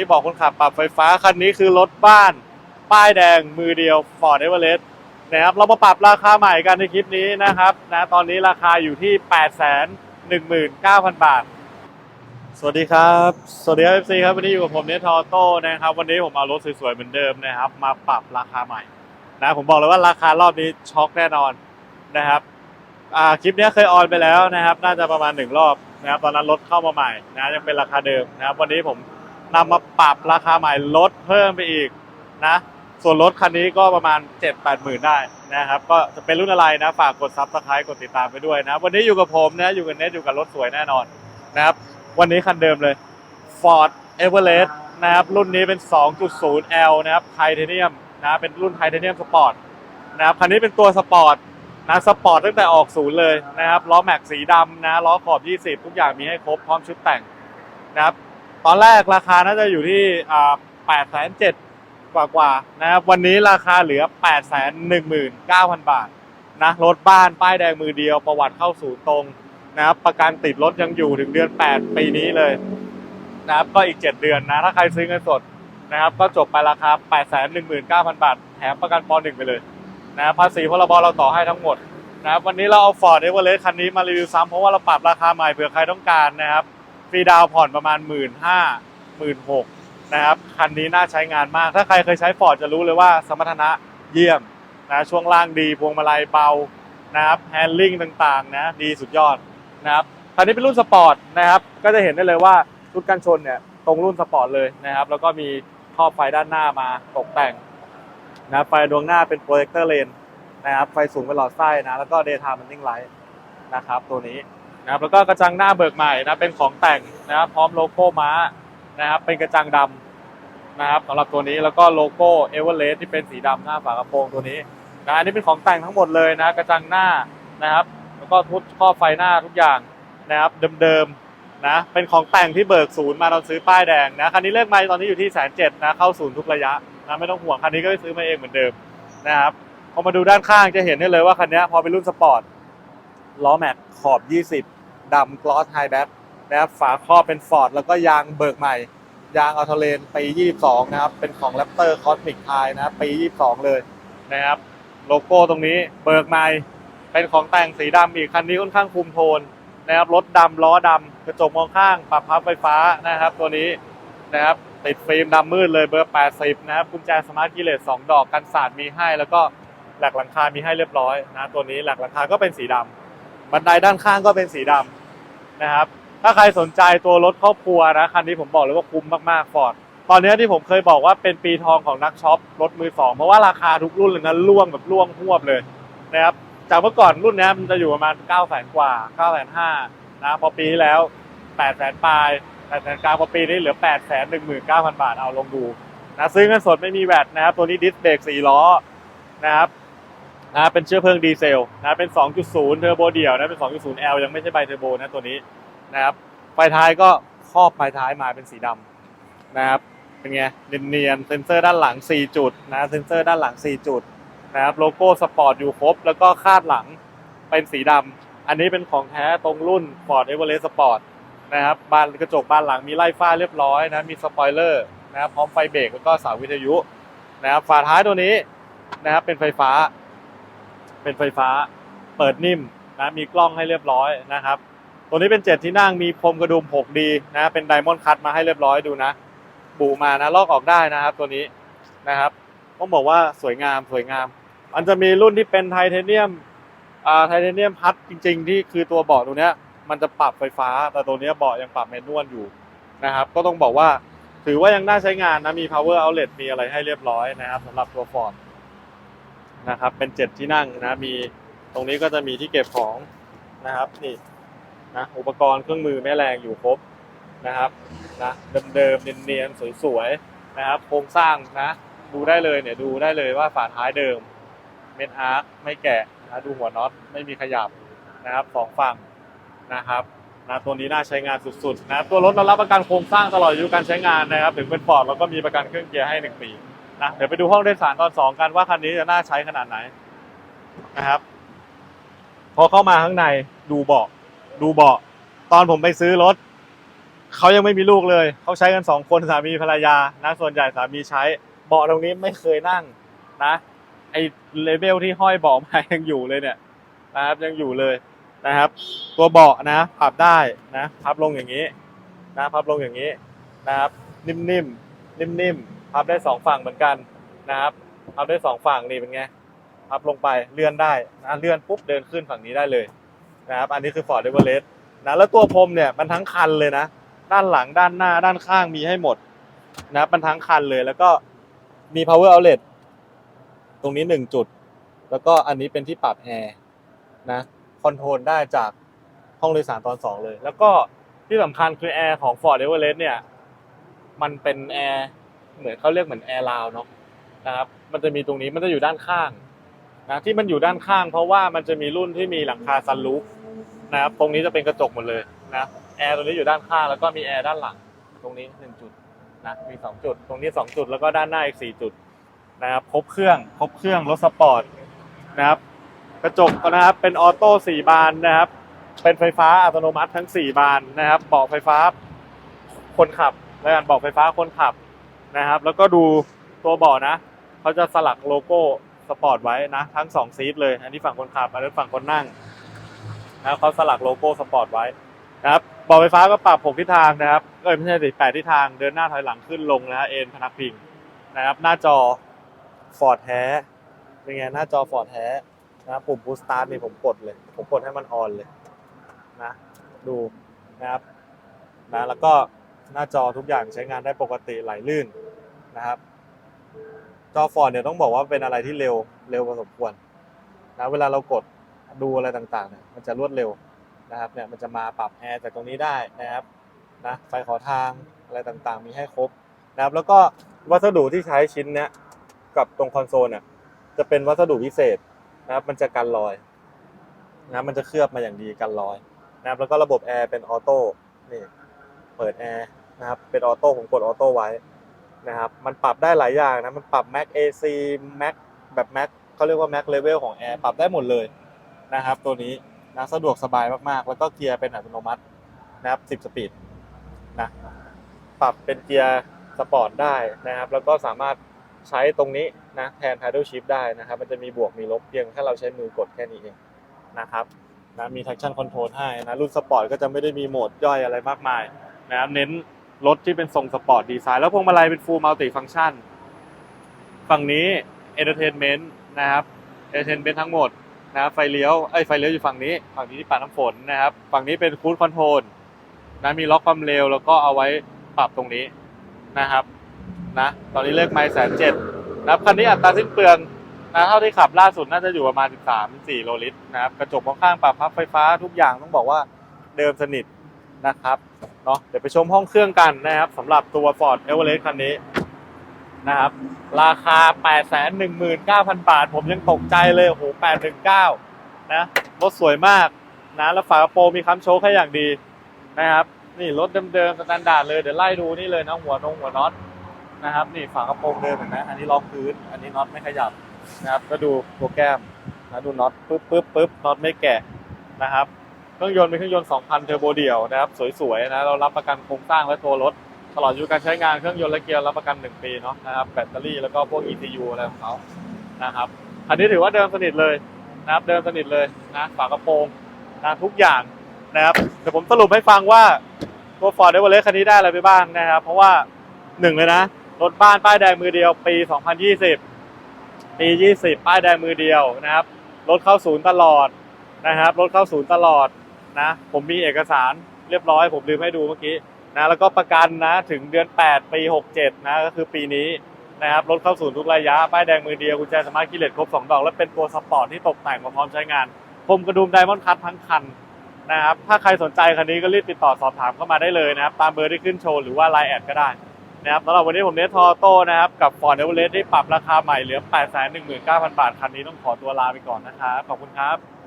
ที่บอกคนขับปรับไฟฟ้าคันนี้คือรถบ้าน ป้ายแดงมือเดียว Ford Everest นะครับเรามาปรับราคาใหม่กันในคลิปนี้นะครับนะตอนนี้ราคาอยู่ที่ 8 1 9 0 0 0 บาท สวัสดีครับ สวัสดีครับ FC ครับวันนี้อยู่กับผมเนทอโต้นะครับ วันนี้ผมเอารถสวยๆเหมือนเดิมนะครับ มาปรับราคาใหม่นะผมบอกเลยว่าราคารอบนี้ช็อกแน่นอนนะครับคลิปนี้เคยออนไปแล้วนะครับ น่าจะประมาณหนึ่งรอบนะครับตอนนั้นรถเข้ามาใหม่นะยังเป็นราคาเดิมนะครับ วันนี้ผม นำมาปรับราคาใหม่ลดเพิ่มไปอีกนะ ส่วนรถคันนี้ก็ประมาณ 7 8หมื่นได้นะครับ ก็จะเป็นรุ่นอะไรนะ ฝากกดซับสไครต์กดติดตามไปด้วยนะ วันนี้อยู่กับผมนะ อยู่กับเนทอยู่กับรถสวยแน่นอนนะครับ วันนี้คันเดิมเลย Ford Everest นะครับ รุ่นนี้เป็น 2.0L นะครับไทเทเนียมนะเป็นรุ่นไทเทเนียมสปอร์ตนะครับคันนี้เป็นตัวสปอร์ตนะสปอร์ตตั้งแต่ออกศูนย์เลยนะครับล้อแม็กสีดำนะล้อขอบ 20 ทุกอย่างมีให้ครบพร้อมชุดแต่งนะครับ ตอนแรกราคาน่าจะอยู่ที่8 7 0 0 0กว่ากว่าๆนะครับวันนี้ราคาเหลือ8 1 9 0 0 0บาทนะรถบ้านป้ายแดงมือเดียวประวัติเข้าศูนย์ตรงนะครับประกันติดรถยังอยู่ถึงเดือน 8 ปีนี้เลยนะครับก็อีก 7 เดือนนะ ถ้าใครซื้อเงินสดนะครับก็จบไปราคา 8 1 9 0 0 0 บาท แถมประกันป .1 ไปเลยนะครับภาษีพรบเราต่อให้ทั้งหมดนะครับวันนี้เราเอา Ford Everest คันนี้มารีวิวซ้ำเพราะว่าเราปรับราคาใหม่เผื่อใครต้องการนะครับ ฟรีดาวผ่อนประมาณ 1 5 0 0 0 1 6 0 0นะครับคันนี้น่าใช้งานมาก ถ้าใครเคยใช้ Ford จะรู้เลยว่าสมรรถนะเยี่ยมนะช่วงล่างดีพวงมาลัยเบานะครับแฮนด์ลิงต่างๆนะดีสุดยอดนะครับคันนี้เป็นรุ่นสปอร์ตนะครับก็จะเห็นได้เลยว่าชุดกันชนเนี่ยตรงรุ่นสปอร์ตเลยนะครับ แล้วก็มีครอบไฟด้านหน้ามาตกแต่งนะไฟดวงหน้าเป็นโปรเจคเตอร์เลนนะครับไฟสูงเป็นหลอดไส้นะแล้วก็ daytime running light นะครับตัวนี้ นะครับแล้วก็กระจังหน้าเบิกใหม่นะเป็นของแต่งนะครับพร้อมโลโก้ม้านะครับเป็นกระจังดำนะครับสำหรับตัวนี้แล้วก็โลโก้เอเวอเรสต์ที่เป็นสีดำหน้าฝากระโปรงตัวนี้นะอันนี้เป็นของแต่งทั้งหมดเลยนะกระจังหน้านะครับ แล้วก็ทุกข้อไฟหน้าทุกอย่างนะครับเดิมๆนะเป็นของแต่งที่เบิกศูนย์มาเราซื้อป้ายแดงนะคันนี้เลขไมล์ตอนนี้อยู่ที่แสนเจ็ดนะเข้าศูนย์ทุกระยะนะไม่ต้องห่วงคันนี้ก็ไปซื้อมาเองเหมือนเดิมนะครับพอมาดูด้านข้างจะเห็นได้เลยว่าคันนี้พอเป็นรุ่นสปอร์ต ล้อแม็กขอบ 20ดำกลอสไฮแบ็คนะครับฝาครอบเป็นฟอร์ดแล้วก็ยางเบิกใหม่ ยางอัลเทเลนปี 22 นะครับ เป็นของ Raptor Cosmic High นะครับปี 22 เลยนะครับ โลโก้ตรงนี้เบิกใหม่ เป็นของแต่งสีดำอีกคันนี้ค่อนข้างคุมโทนนะครับรถดำล้อดำกระจกมองข้าง ปรับพับไฟฟ้านะครับ ตัวนี้นะครับติดฟิล์มดำมืดเลยเบอร์ 80 นะครับกุญแจสมาร์ทกิเลส2ดอกกันสาดมีให้ แล้วก็หลักหลังคามีให้เรียบร้อยนะตัวนี้หลักหลังคาก็เป็นสีดำ บันไดด้านข้างก็เป็นสีดำนะครับ ถ้าใครสนใจตัวรถครอบครัวนะคันนี้ผมบอกเลยว่าคุ้มมากๆฟอร์ดตอนนี้ที่ผมเคยบอกว่าเป็นปีทองของนักช็อปรถมือสองเพราะว่าราคาทุกรุ่นเลยนะล่วงแบบล่วงหวบเลยนะครับจากเมื่อก่อนรุ่นนี้มันจะอยู่ประมาณ9 0 0แสนกว่า9 5 0 0 0นะพอปีแล้ว8 0 0แสนปลาย8 0 0แสนกลางพอปีนี้เหลือ8 1 9 0 0 0บาทเอาลงดูนะซื้อเงินสดไม่มีแวตนะครับ ตัวนี้ดิสเบรก4ล้อนะครับ นะเป็นเชื้อเพลิงดีเซลนะเป็น 2.0 เทอร์โบเดี่ยวนะเป็น 2.0L ยังไม่ใช่ไบเทอร์โบนะตัวนี้นะครับไฟท้ายก็ครอบไฟท้ายมาเป็นสีดำนะครับเป็นไงเนียนๆเซนเซอร์ด้านหลัง 4 จุดนะเซนเซอร์ด้านหลัง 4 จุดนะครับโลโก้สปอร์ตอยู่ครบ แล้วก็คาดหลังเป็นสีดำอันนี้เป็นของแท้ตรงรุ่น Ford Everest Sport นะครับบานกระจกบานหลังมีไล่ฟ้าเรียบร้อยนะมีสปอยเลอร์นะครับพร้อมไฟเบรกแล้วก็เสาวิทยุนะครับฝาท้ายตัวนี้นะครับเป็นไฟฟ้า เป็นไฟฟ้าเปิดนิ่มนะมีกล้องให้เรียบร้อยนะครับ ตัวนี้เป็นเจ็ดที่นั่งมีพรมกระดุม 6D นะเป็นไดมอนด์คัตมาให้เรียบร้อยดูนะ บูมานะลอกออกได้นะครับ ตัวนี้นะครับต้องบอกว่าสวยงามสวยงาม มันจะมีรุ่นที่เป็นไทเทเนียมอ่าไทเทเนียมพัดจริง ๆ ที่คือตัวเบาะตัวเนี้ยมันจะปรับไฟฟ้า แต่ตัวเนี้ยเบาะยังปรับแมนนวลอยู่นะครับ ก็ต้องบอกว่าถือว่ายังน่าใช้งานนะมี power outlet มีอะไรให้เรียบร้อยนะครับสำหรับตัวฟอร์ นะครับ เป็นเจ็ดที่นั่งนะมีตรงนี้ก็จะมีที่เก็บของนะครับนี่นะอุปกรณ์เครื่องมือแม่แรงอยู่ครบนะครับนะเดิมๆเนียนๆสวยๆนะครับโครงสร้างนะดูได้เลยเนี่ยดูได้เลยว่าฝาท้ายเดิมเมนอาร์คไม่แกะนะดูหัวน็อตไม่มีขยับนะครับสองฝั่งนะครับนะตัวนี้น่าใช้งานสุดๆนะตัวรถเรารับประกันโครงสร้างตลอดอายุการใช้งานนะครับ ถึงเป็นฟอร์ดเราก็มีประกันเครื่องเกียร์ให้หนึ่งปี นะเดี๋ยวไปดูห้องโดยสารตอนสองกันว่าคันนี้จะน่าใช้ขนาดไหนนะครับ พอเข้ามาข้างในดูเบาะดูเบาะตอนผมไปซื้อรถเขายังไม่มีลูกเลย เขาใช้กันสองคนสามีภรรยานะส่วนใหญ่สามีใช้เบาะตรงนี้ไม่เคยนั่งนะไอเลเวลที่ห้อยเบาะมายังอยู่เลยเนี่ยนะครับยังอยู่เลยนะครับ ตัวเบาะนะพับได้นะพับลงอย่างนี้นะพับลงอย่างนี้นะครับ นิ่มๆนิ่มๆ พับได้สองฝั่งเหมือนกันนะครับพับได้สองฝั่งนี่เป็นไงพับลงไปเลื่อนได้นะเลื่อนปุ๊บเดินขึ้นฝั่งนี้ได้เลยนะครับอันนี้คือ Ford Everest นะแล้วตัวพรมเนี่ยมันทั้งคันเลยนะ ด้านหลังด้านหน้าด้านข้างมีให้หมดนะมันทั้งคันเลยแล้วก็มี power outlet ตรงนี้หนึ่งจุด แล้วก็อันนี้เป็นที่ปรับแอร์นะคอนโทรลได้จากห้องโดยสารตอนสองเลย แล้วก็ที่สำคัญคือแอร์ของ Ford Everest เนี่ย มันเป็นแอร์ เหมือนเขาเรียกเหมือนแอร์ราวเนาะนะครับ มันจะมีตรงนี้มันจะอยู่ด้านข้างนะที่มันอยู่ด้านข้าง เพราะว่ามันจะมีรุ่นที่มีหลังคาซันรูฟนะครับตรงนี้จะเป็นกระจกหมดเลยนะแอร์ตรงนี้อยู่ด้านข้างแล้วก็มีแอร์ด้านหลัง ตรงนี้หนึ่งจุดนะมีสองจุด ตรงนี้สองจุดแล้วก็ด้านหน้าอีกสี่จุดนะครับครบเครื่องครบเครื่องรถสปอร์ตนะครับกระจกนะครับเป็นออโต้สี่บานนะครับ เป็นไฟฟ้าอัตโนมัติทั้งสี่บานนะครับเบาะไฟฟ้าคนขับแล้วกันเบาะไฟฟ้าคนขับ นะครับ แล้วก็ดูตัวเบาะนะเขาจะสลักโลโก้สปอร์ตไว้นะทั้งสองซีทเลย อันนี้ฝั่งคนขับอันนี้ฝั่งคนนั่งนะครับเขาสลักโลโก้สปอร์ตไว้นะครับเบาะไฟฟ้าก็ปรับหกทิศทางนะครับเอ้ยไม่ใช่สิแปดทิศทางเดินหน้าถอยหลังขึ้นลงนะฮะเอ็นพนักพิงนะครับ หน้าจอฟอร์ดแท้เป็นไงหน้าจอฟอร์ดแท้นะครับปุ่มบูสตาร์ทนี่ผมกดเลย ผมกดให้มันออนเลยนะดูนะครับนะแล้วก็ หน้าจอทุกอย่างใช้งานได้ปกติไหลลื่นนะครับ จอฟอร์ดเนี่ยต้องบอกว่าเป็นอะไรที่เร็วเร็วพอสมควรนะเวลาเรากดดูอะไรต่างๆเนี่ยมันจะรวดเร็วนะครับเนี่ยมันจะมาปรับแอร์จากตรงนี้ได้นะครับนะไฟขอทางอะไรต่างๆ มีให้ครบนะครับ แล้วก็วัสดุที่ใช้ชิ้นเนี้ยกับตรงคอนโซลเนี่ยจะเป็นวัสดุพิเศษนะครับ มันจะกันรอยนะมันจะเคลือบมาอย่างดีกันรอยนะครับแล้วก็ระบบแอร์เป็นออโต้นี่เปิดแอร์ นะครับ เป็นออโต้ผมกดออโต้ไว้นะครับ มันปรับได้หลายอย่างนะ มันปรับ Max AC Max แบบ Max เขาเรียกว่า Max Level ของแอร์ปรับได้หมดเลยนะครับ ตัวนี้นะสะดวกสบายมากๆ แล้วก็เกียร์เป็นอัตโนมัตินะครับ 10 สปีดนะ ปรับเป็นเกียร์สปอร์ตได้นะครับ แล้วก็สามารถใช้ตรงนี้นะแทน paddle shift ได้นะครับ มันจะมีบวกมีลบเพียงแค่เราใช้มือกดแค่นี้เองนะครับนะมี traction control ให้นะรุ่นสปอร์ตก็จะไม่ได้มีโหมดย่อยอะไรมากมายนะครับเน้น รถที่เป็นทรงสปอร์ตดีไซน์แล้วพวงมาลัยเป็น full multi function ฝั่งนี้ entertainment นต์นะครับ entertainment ทั้งหมดนะครับไฟเลี้ยวไอ้ยไฟเลี้ยวอยู่ฝั่งนี้ ฝั่งนี้ที่ปัดน้ำฝนนะครับ ฝั่งนี้เป็น cruise control นะมีล็อกความเร็วแล้วก็เอาไว้ปรับตรงนี้นะครับนะตอนนี้เลขไม่แสนเจ็ดนะครับคันนี้อัตราสิ้นเปลืองนะเท่าที่ขับล่าสุดน่าจะอยู่ประมาณ 13-4 โลลิตรนะครับกระจกข้างๆปรับพับไฟฟ้าทุกอย่างต้องบอกว่าเดิมสนิท นะครับเนาะเดี๋ยวไปชมห้องเครื่องกันนะครับสำหรับตัว Ford Everest คันนี้นะครับราคา 819,000 บาท ผมยังตกใจเลยโอ้โห819นะรถสวยมากนะแล้วฝากระโปรงมีค้ำโชคให้อย่างดีนะครับนี่รถเดิมๆสแตนดาร์ดเลยเดี๋ยวไล่ดูนี่เลยนะหัวนงหัวน็อตนะครับนี่ฝากระโปรงเดิมเห็นไหมอันนี้ล็อกพื้น อันนี้น็อตไม่ขยับนะครับก็ดูโปรแกรมนะดูน็อตปึ๊บปึ๊บปึ๊บน็อตไม่แกะนะครับ เครื่องยนต์เป็นเครื่องยนต์ 2,000 เทอร์โบเดี่ยวนะครับ สวยๆนะ เรารับประกันโครงสร้างและตัวรถ ตลอดอายุการใช้งานเครื่องยนต์และเกียร์รับประกัน 1 ปีเนาะนะครับ แบตเตอรี่แล้วก็พวก ECU อะไรของเขานะครับ อันนี้ถือว่าเดิมสนิทเลยนะครับ เดิมสนิทเลยนะฝากระโปรงนะทุกอย่างนะครับเดี๋ยวผมสรุปให้ฟังว่าตัว Ford Everest คันนี้ได้อะไรไปบ้างนะครับ เพราะว่าหนึ่งเลยนะ รถบ้านป้ายแดงมือเดียว ปี 2020 ปี 20 ป้ายแดงมือเดียวนะครับ รถเข้าศูนย์ตลอดนะครับ รถเข้าศูนย์ตลอด นะ ผมมีเอกสารเรียบร้อย ผมลืมให้ดูเมื่อกี้นะแล้วก็ประกันนะถึงเดือน 8 ปี 67 นะก็คือปีนี้นะครับรถเข้าศูนย์ทุกระยะ ป้ายแดงมือเดียวกุญแจสมาร์ทกิเลตครบ 2 ดอก และเป็นตัวสปอร์ตที่ตกแต่งมาพร้อมใช้งานคมกระดุมไดมอนด์คัททั้งคันนะครับถ้าใครสนใจคันนี้ก็รีบติดต่อสอบถามเข้ามาได้เลยนะครับ ตามเบอร์ที่ขึ้นโชว์หรือว่าไลน์แอดก็ได้นะครับสำหรับวันนี้ผมเนททอโต้นะครับกับ Ford Everest ได้ปรับราคาใหม่เหลือ 819,000 บาท คันนี้ต้องขอตัวลาไปก่อนนะครับขอบคุณครับ